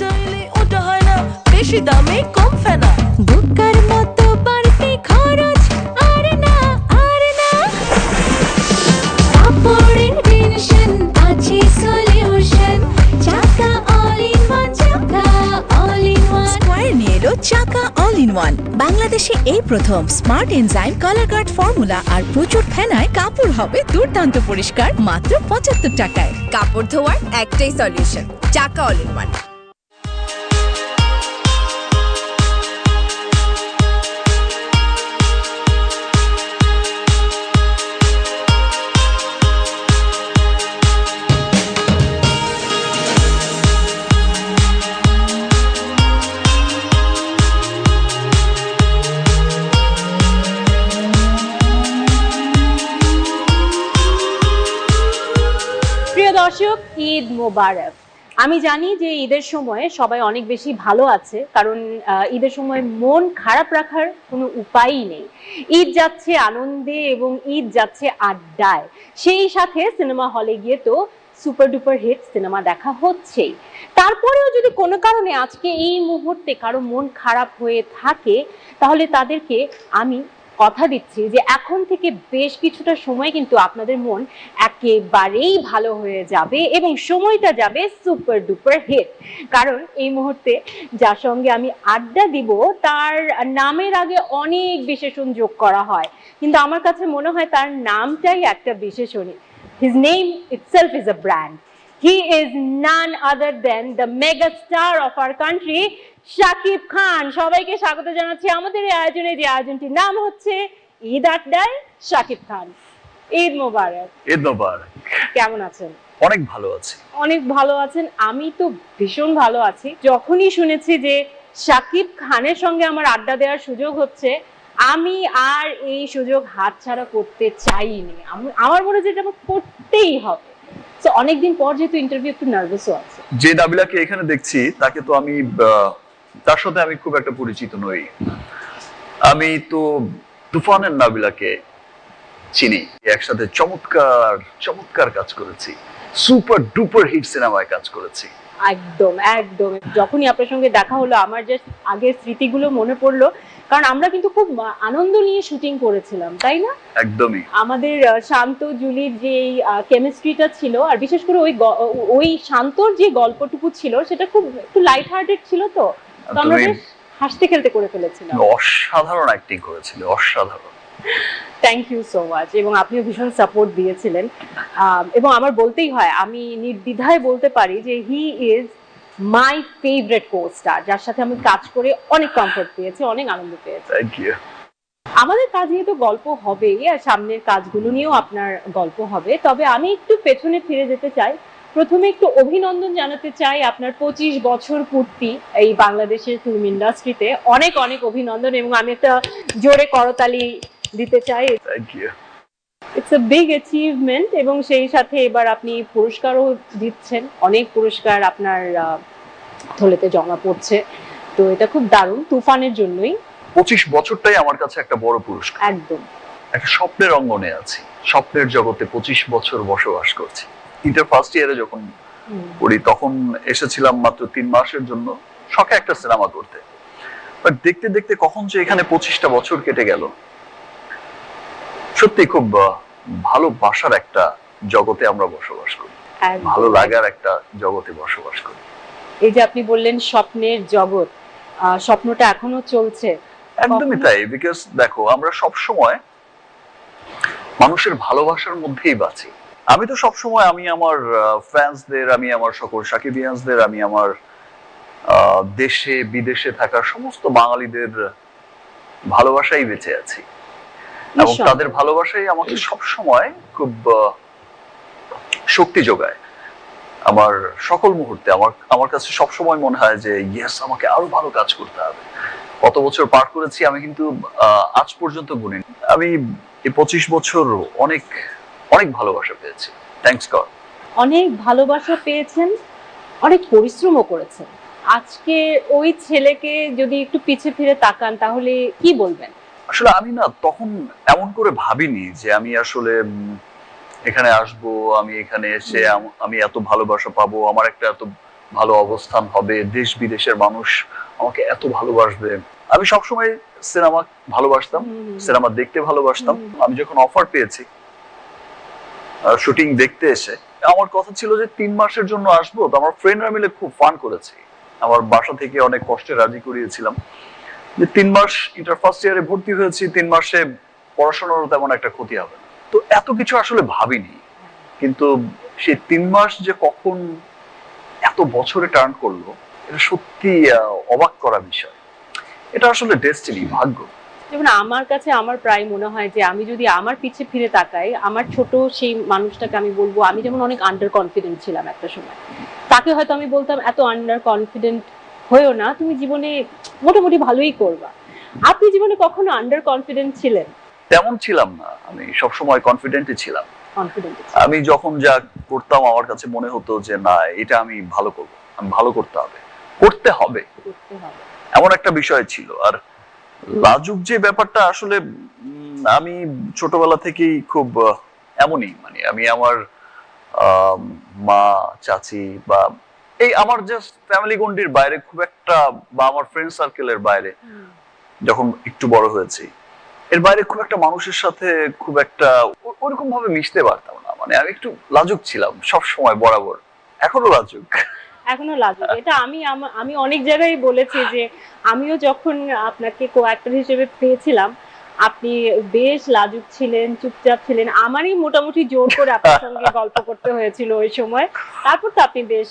চাইলে ওটা হয় না বেশি দামে কম ফেনা। বুকার মতো বাড়তি খরচ আর না আর না। কাপড়ের টেনশন আছে solution Chaka all in one Chaka all in one square নিয়ে এলো চাকা অল ইন ওয়ান বাংলাদেশে এই প্রথম smart enzyme colour guard formula আর প্রচুর ফেনায় কাপড় হবে দুর্দান্ত পরিষ্কার মাত্র পঁচাত্তর টাকায়। কাপড় ধোয়ার একটাই solution Chaka all in one মোবারক। আমি জানি যে ঈদের সময় সবাই অনেক বেশি ভালো আছে, কারণ ঈদের সময় মন খারাপ রাখার কোনো উপায়ই নেই। ঈদ যাচ্ছে আনন্দে এবং ঈদ যাচ্ছে আড্ডায়। সেই সাথে সিনেমা হলে গিয়ে তো সুপার ডুপার হিট সিনেমা দেখা হচ্ছেই। তারপরেও যদি কোনো কারণে আজকে এই মুহূর্তে কারও মন খারাপ হয়ে থাকে, তাহলে তাদেরকে আমি কথা দিচ্ছি যে এখন থেকে বেশ কিছুটা সময় কিন্তু আপনাদের মন একেবারেই ভালো হয়ে যাবে এবং সময়টা যাবে সুপার ডুপার হিট কারণ এই মুহূর্তে যার সঙ্গে আমি আড্ডা দিব, তার নামের আগে অনেক বিশেষণ যোগ করা হয়। কিন্তু আমার কাছে মনে হয় তার নামটাই একটা বিশেষণই। His name itself is a brand he is none other than the mega star of our country Shakib Khan সবাইকে স্বাগত জানাচ্ছি আমাদের এই আয়োজনে। যে আয়োজনটির নাম হচ্ছে ঈদ আড্ডায় শাকিব খান। ঈদ মোবারক। ঈদ মোবারক। কেমন আছেন? অনেক ভালো আছি। অনেক ভালো আছেন। আমি তো ভীষণ ভালো আছি। যখনই শুনেছি যে শাকিব খানের সঙ্গে আমার আড্ডা দেওয়ার সুযোগ হচ্ছে আমি আর এই সুযোগ হাতছাড়া করতে চাইনি। আমি- আমার মনে হচ্ছে এটা আমার করতেই হবে। অনেকদিন পর যেহেতু ইন্টারভিউ একটু নার্ভাসও আছে। যে নাবিলাকে এখানে দেখছি তাকে তো আমি তার সাথে আমি খুব একটা পরিচিত নই। আমি তো তুফানের নাবিলাকে চিনি। একসাথে চমৎকার চমৎকার কাজ করেছি। সুপার ডুপার হিট সিনেমায় কাজ করেছি। একদম একদম। যখনই আপনার সঙ্গে দেখা হলো আমার যে আগের স্মৃতিগুলো মনে পড়ল। কারণ আমরা কিন্তু খুব আনন্দ নিয়ে শুটিং করেছিলাম তাই না? একদমই। আমাদের শান্ত জুলির যে কেমিস্ট্রিটা ছিল আর বিশেষ করে ওই ওই শান্তর যে গল্পটুকু ছিল সেটা খুব একটু লাইট হার্টেড ছিল তো? আমরা বেশ হাসতে খেলতে করে ফেলেছিলাম। অসাধারণ অ্যাক্টিং করেছিলে অসাধারণ। থ্যাংক ইউ সো মাচ এবং আপনিও ভীষণ সাপোর্ট দিয়েছিলেন। এবং আমার বলতেই হয় আমি নির্দ্বিধায় বলতে পারি যে he is my favourite co star যার সাথে আমি কাজ করে অনেক কমফোর্ট পেয়েছি অনেক আনন্দ পেয়েছি। থ্যাংক ইউ আমাদের কাজ নিয়ে তো গল্প হবেই আর সামনের কাজগুলো নিয়েও আপনার গল্প হবে তবে আমি একটু পেছনে ফিরে যেতে চাই। প্রথমে একটু অভিনন্দন জানাতে চাই আপনার পঁচিশ বছর পূর্তি এই বাংলাদেশের ফিল্ম ইন্ডাস্ট্রিতে অনেক অনেক অভিনন্দন এবং আমি একটা জোরে করতালি দিতে চাই। ইটস এ বিগ অ্যাচিভমেন্ট এবং সেই সাথে এবার আপনি পুরস্কারও দিচ্ছেন। অনেক পুরস্কার আপনার থলেতে জমা পড়ছে। তো এটা খুব দারুণ তুফানের জন্যই। পঁচিশ বছরটাই আমার কাছে একটা বড় পুরস্কার। একদম। একটা স্বপ্নের অঙ্গনে আছি। স্বপ্নের জগতে পঁচিশ বছর বসবাস করছি। ইন্টার ফার্স্ট ইয়ারে যখন পড়ি তখন এসেছিলাম মাত্র তিন মাসের জন্য। শখে একটা সিনেমা করতে। বাট দেখতে দেখতে কখন যে এখানে পঁচিশটা বছর কেটে গেল। সত্যি খুব আহ, ভালোবাসার একটা জগতে আমরা বসবাস করি। ভালো লাগার একটা জগতে বসবাস করি। এই যে আপনি বললেন স্বপ্নের জগৎ স্বপ্নটা এখনও চলছে। একদমই তাই বিকজ দেখো আমরা সব সময় মানুষের ভালোবাসার মধ্যেই বাঁচি। আমি তো সব সময় আমি আমার ফ্যান্সদের আমি আমার সকল সাকিবিয়ান্সদের আমি আমার দেশে বিদেশে থাকা সমস্ত বাঙালিদের ভালোবাসাই বেঁচে আছি। এবং তাদের ভালোবাসাই আমাকে সব সময় খুব শক্তি যোগায়। আমার সকল মুহূর্তে আমার আমার কাছে সব সময় মনে হয় যে ইয়েস আমাকে আরও ভালো কাজ করতে হবে। কত বছর পার করেছি আমি কিন্তু আজ পর্যন্ত গুনি আমি এই পঁচিশ বছর অনেক অনেক ভালোবাসা পেয়েছি থ্যাংকস গড অনেক ভালোবাসা পেয়েছেন অনেক পরিশ্রমও করেছেন। আজকে ওই ছেলেকে যদি একটু পিছে ফিরে তাকান তাহলে কি বলবেন? আসলে আমি না তখন এমন করে ভাবিনি যে আমি আসলে এখানে আসব আমি এখানে এসে আমি এত ভালোবাসা পাবো আমার একটা এত ভালো অবস্থান হবে দেশ বিদেশের মানুষ আমাকে এত ভালোবাসবে। আমি সবসময় সিনেমা ভালোবাসতাম সিনেমা দেখতে ভালোবাসতাম। আমি যখন অফার পেয়েছি শুটিং দেখতে এসে। আমার কথা ছিল যে তিন মাসের জন্য আসব, তো আমার ফ্রেন্ডরা মিলে খুব ফান করেছি। আমার বাসা থেকে অনেক কষ্টে রাজি করিয়েছিলাম। যে তিন মাস ইন্টার ফার্স্ট ইয়ারে ভর্তি হয়েছি, তিন মাসে পড়াশোনারও তেমন একটা ক্ষতি হবে না। তো এত কিছু আসলে ভাবিনি। কিন্তু সেই তিন মাস যে কখন এত বছরে টার্ন করল, এটা সত্যি অবাক করা বিষয়। এটা আসলে ডেস্টিনি ভাগ্য। যেমন আমার কাছে আমার প্রায় মনে হয় যে আমি যদি আমার পিছে ফিরে তাকাই আমার ছোট সেই মানুষটাকে আমি বলব আমি যেমন অনেক আন্ডার কনফিডেন্ট ছিলাম একটা সময়। তাকে হয়তো আমি বলতাম এত আন্ডার কনফিডেন্ট হয়েও না তুমি জীবনে মোটামুটি ভালোই করবা। আপনি জীবনে কখনো আন্ডার কনফিডেন্ট ছিলেন? তেমন ছিলাম না। আমি সবসময় কনফিডেন্টই ছিলাম। কনফিডেন্ট আমি যখন যা করতাম আমার কাছে মনে হতো যে না এটা আমি ভালো করব। আমি ভালো করতে হবে। করতে হবে। করতে হবে। এমন একটা বিষয় ছিল। আর লাজুক যে ব্যাপারটা আসলে আমি ছোটবেলা থেকেই খুব এমনই মানে আমি আমার মা চাচি বা এই আমার জাস্ট ফ্যামিলি গন্ডির বাইরে খুব একটা বা আমার ফ্রেন্ড সার্কেলের বাইরে যখন একটু বড় হয়েছি এর বাইরে খুব একটা মানুষের সাথে খুব একটা ওরকম ভাবে মিশতে পারতাম না। মানে আমি একটু লাজুক ছিলাম সব সময় বরাবর। এখনও লাজুক। এখনও লাজুক এটা আমি আমি অনেক জায়গায় বলেছি যে আমিও যখন আপনাকে কো অ্যাক্টর হিসেবে পেয়েছিলাম আপনি বেশ লাজুক ছিলেন চুপচাপ ছিলেন। আমারই মোটামুটি জোর করে আপনার সঙ্গে গল্প করতে হয়েছিল ওই সময়। তারপর তো আপনি বেশ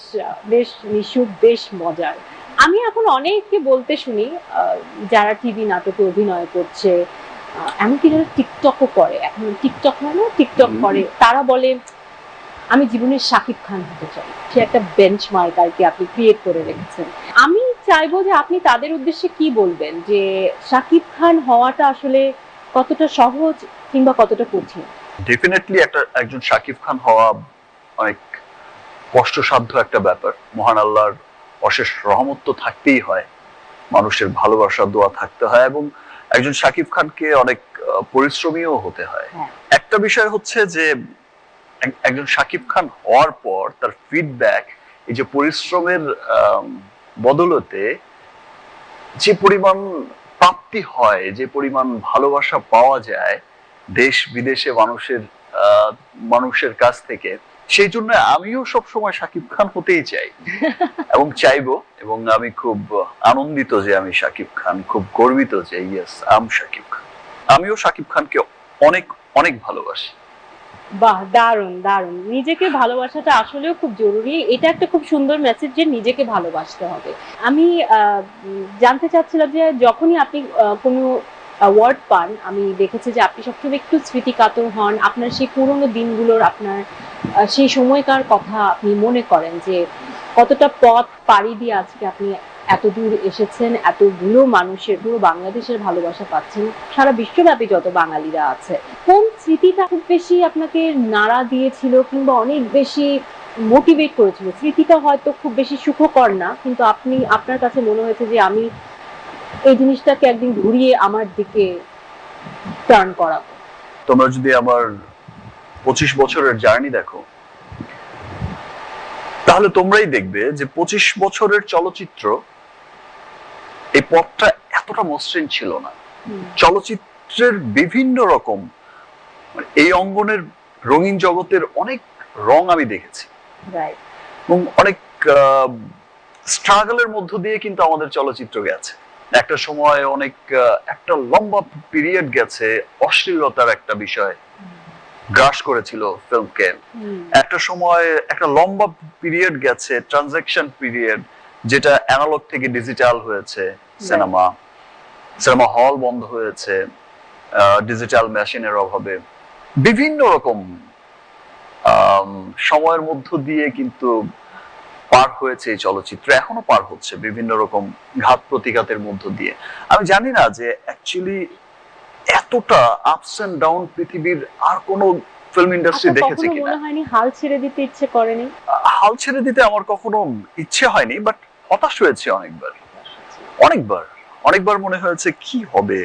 বেশ মিশুক বেশ মজার। আমি এখন অনেককে বলতে শুনি যারা টিভি নাটকে অভিনয় করছে এমনকি যারা টিকটকও করে। এখন টিকটক মানে টিকটক করে তারা বলে আমি জীবনে শাকিব খান হতে চাই। সে একটা বেঞ্চ মার্ক আর কি আপনি ক্রিয়েট করে রেখেছেন। আমি চাইব যে আপনি তাদের উদ্দেশ্যে কি বলবেন? যে শাকিব খান হওয়াটা আসলে কতটা সহজ কিংবা কতটা কঠিন? ডেফিনেটলি একটা একজন শাকিব খান হওয়া অনেক কষ্টসাধ্য একটা ব্যাপার। মহান আল্লাহর অশেষ রহমত তো থাকতেই হয়। মানুষের ভালোবাসা দোয়া থাকতে হয় এবং একজন শাকিব খানকে অনেক পরিশ্রমীও হতে হয়। হ্যাঁ। একটা বিষয় হচ্ছে যে একজন শাকিব খান হওয়ার পর তার ফিডব্যাক এই যে পরিশ্রমের বদলতে যে পরিমাণ প্রাপ্তি হয় যে পরিমাণ ভালোবাসা পাওয়া যায় দেশ বিদেশে মানুষের মানুষের কাছ থেকে সেই জন্য আমিও সব সময় শাকিব খান হতেই চাই। এবং চাইব এবং আমি খুব আনন্দিত যে আমি শাকিব খান খুব গর্বিত যে ইয়েস আম সাকিব খান। আমিও শাকিব খানকে অনেক অনেক ভালোবাসি। বাহ, দারুণ দারুণ। নিজেকে ভালোবাসাটা আসলেও খুব জরুরি। এটা একটা খুব সুন্দর মেসেজ যে নিজেকে ভালোবাসতে হবে। আমি জানতে চাচ্ছিলাম যে যখনই আপনি কোনো অ্যাওয়ার্ড পান, আমি দেখেছি যে আপনি সবসময় একটু স্মৃতিকাতর হন। আপনার সেই পুরোনো দিনগুলোর আপনার সেই সময়কার কথা আপনি মনে করেন যে কতটা পথ পাড়ি দিয়ে আজকে আপনি এত দূর এসেছেন, এতগুলো মানুষের, পুরো বাংলাদেশের ভালোবাসা পাচ্ছেন, সারা বিশ্বব্যাপী যত বাঙালিরা আছে। কোন স্মৃতিটা খুব বেশি আপনাকে নাড়া দিয়েছিল কিংবা অনেক বেশি মোটিভেট করেছিল? স্মৃতিটা হয়তো খুব বেশি সুখকর না, কিন্তু আপনি, আপনার কাছে মনে হয়েছে যে আমি এই জিনিসটাকে একদিন ঘুরিয়ে আমার দিকে টার্ন করাবো। তোমরা যদি আমার পঁচিশ বছরের জার্নি দেখো, তাহলে তোমরাই দেখবে যে পঁচিশ বছরের চলচ্চিত্র এই পথটা এতটা মসৃণ ছিল না। চলচ্চিত্রের বিভিন্ন রকম মানে এই অঙ্গনের রঙিন জগতের অনেক রং আমি দেখেছি। এবং অনেক স্ট্রাগলের মধ্য দিয়ে কিন্তু আমাদের চলচ্চিত্র গেছে। একটা সময় অনেক একটা লম্বা পিরিয়ড গেছে অশ্লীলতার একটা বিষয় গ্রাস করেছিল ফিল্মকে একটা সময় একটা লম্বা পিরিয়ড গেছে ট্রানজাকশন পিরিয়ড যেটা অ্যানালগ থেকে ডিজিটাল হয়েছে সিনেমা সিনেমা হল বন্ধ হয়েছে ডিজিটাল মেশিনের অভাবে। বিভিন্ন রকম সময়ের মধ্য দিয়ে কিন্তু পার হয়েছে এই চলচ্চিত্র এখনও পার হচ্ছে বিভিন্ন রকম ঘাত প্রতিঘাতের মধ্য দিয়ে। আমি জানি না যে অ্যাকচুয়ালি এতটা আপস এন্ড ডাউন পৃথিবীর আর কোন ফিল্ম ইন্ডাস্ট্রি আপনার দেখেছে কিনা? হাল ছেড়ে দিতে ইচ্ছে করেনি? হাল ছেড়ে দিতে আমার কখনো ইচ্ছে হয়নি বাট হতাশ হয়েছে অনেকবার। অনেকবার। অনেকবার মনে হয়েছে, কি হবে?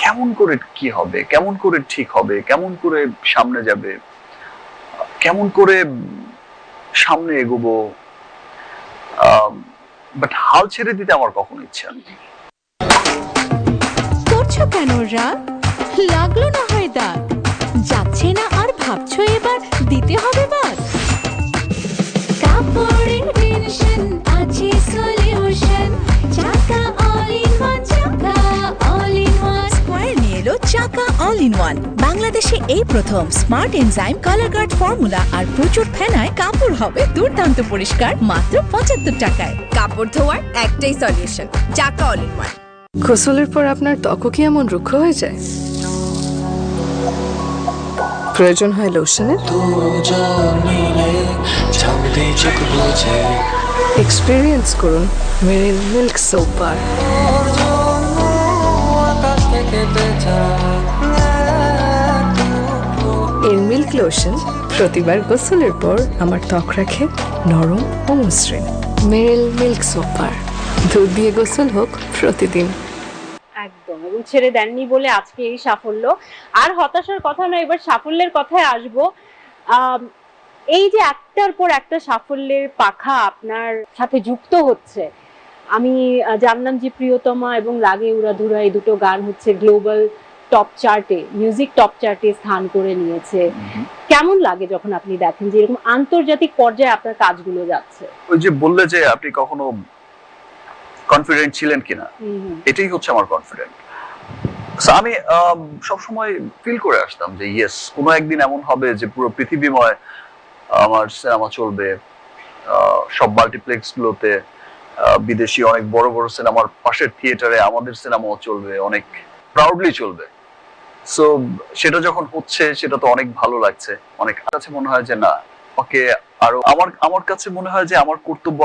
কেমন করে কি হবে? কেমন করে ঠিক হবে? কেমন করে সামনে যাবে? কেমন করে সামনে এগোবো? বাট হাল ছেড়ে দিতে আমার কখনো ইচ্ছা নেই। করছ কেন রাগ লাগল না হয় দাগ। যাচ্ছে না আর ভাবছ এবার দিতে হবে বাদ? Chaka all in one Chaka all in one square নিয়ে এলো চাকা অল ইন ওয়ান বাংলাদেশে এই প্রথম smart enzyme colour guard formula আর প্রচুর ফেনায় কাপড় হবে দুর্দান্ত পরিষ্কার মাত্র পঁচাত্তর টাকায়। কাপড় ধোয়ার একটাই solution Chaka all in one গোসলের পর আপনার ত্বকও কি এমন রুক্ষ হয়ে যায়? প্রয়োজন হয় লোশনের এক্সপিরিয়েন্স করুন মেরিল মিল্ক সোপার এর মিল্ক লোশন প্রতিবার গোসলের পর আমার ত্বক রাখে নরম ও মসৃণ। মেরিল মিল্ক সোপার দুধ দিয়ে গোসল হোক প্রতিদিন। একদম এবং ছেড়ে দেননি বলে আজকে এই সাফল্য। আর হতাশার কথা নয় এবার সাফল্যের কথায় আসব। এই যে একটার পর একটা সাফল্যের পাখা আপনার সাথে যুক্ত হচ্ছে আমি জানলাম যে প্রিয়তমা এবং লাগে উড়াধুরা এই দুটো গান হচ্ছে গ্লোবাল টপ চার্টে মিউজিক টপ চার্টে স্থান করে নিয়েছে। কেমন লাগে যখন আপনি দেখেন যে এরকম আন্তর্জাতিক পর্যায়ে আপনার কাজগুলো যাচ্ছে? ওই যে বললে যে আপনি কখনো কনফিডেন্ট ছিলেন কিনা। এটাই হচ্ছে আমার কনফিডেন্ট আমি সব সময় ফিল করে আসতাম যে ইয়েস কোনো একদিন এমন হবে যে পুরো পৃথিবীময় আমার সিনেমা চলবে সব মাল্টিপ্লেক্স গুলোতে বিদেশি অনেক বড় বড় সিনেমার পাশের থিয়েটারে আমাদের সিনেমাও চলবে, অনেক প্রাউডলি চলবে। সো সেটা যখন হচ্ছে, সেটা তো অনেক ভালো লাগছে। অনেক কাছে মনে হয় যে না, ওকে আরও আমার আমার কাছে মনে হয় যে আমার কর্তব্য